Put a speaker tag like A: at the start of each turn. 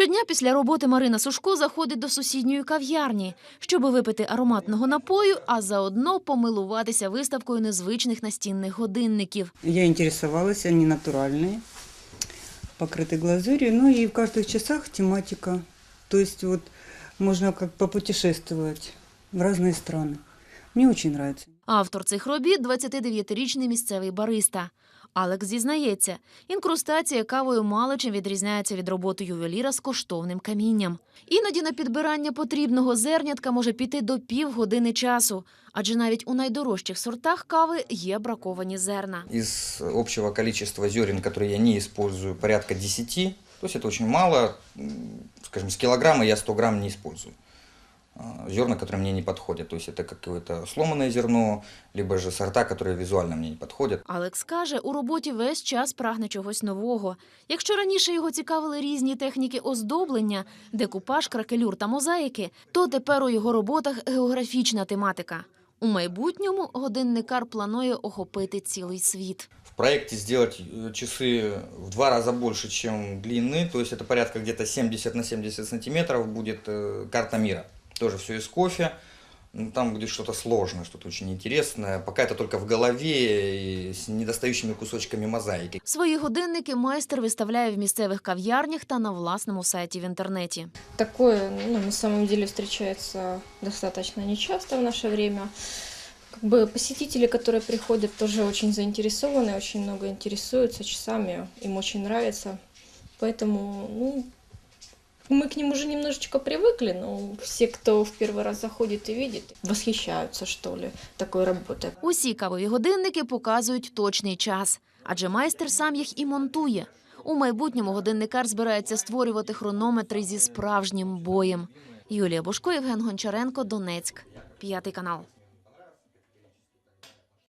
A: Щодня після роботи Марина Сушко заходить до сусідньої кав'ярні, щоб випити ароматного напою, а заодно помилуватися виставкою незвичних настінних годинників.
B: Я интересовалась, они натуральные, покрыты глазурью, ну и в каждых часах тематика. То есть вот можно как попутешествовать в разные страны. Мне очень нравится.
A: Автор цих робіт – 29-річний місцевий бариста. Алекс зізнається, інкрустація кавою мало чим відрізняється від роботи ювеліра з коштовним камінням. Іноді на підбирання потрібного зернятка може піти до півгодини часу, адже навіть у найдорожчих сортах кави є браковані зерна.
C: Из общего количества зерен, которые я не использую, порядка 10. То есть это очень мало. М, Скажем, с килограмма я 100 грамм не использую. А, Зерна, которые мне не подходят. То есть это какое-то сломанное зерно, либо же сорта, которые визуально мне не подходят.
A: Алекс каже, у роботі весь час прагне чогось нового. Якщо раніше його цікавили різні техніки оздоблення, декупаж, кракелюр та мозаїки, то тепер у його роботах географічна тематика. У майбутньому годинникар планує охопити цілий світ.
C: В проекте сделать э, часы в два раза больше, чем длины. То есть это порядка где-то 70 на 70 сантиметров будет э, карта мира. Тоже все из кофе. Ну, Там будет что-то сложное, что-то очень интересное. Пока это только в голове и с недостающими кусочками мозаики.
A: Свої годинники майстер виставляє в місцевих кав'ярнях та на власному сайті в інтернеті.
D: Такое ну, на самом деле встречается достаточно нечасто в наше время. Как бы посетители, которые приходят, тоже очень заинтересованы, очень много интересуются часами, им очень нравится. Поэтому, ну, мы к ним уже немножечко привыкли, но все, кто в первый раз заходит и видит, восхищаются, что ли, такой работой.
A: Усі кавові годинники показують точний час, адже майстер сам їх і монтує. У майбутньому годинникар збирається створювати хронометри зі справжнім боєм. Юлія Бошко, Євген Гончаренко, Донецьк, п'ятий канал.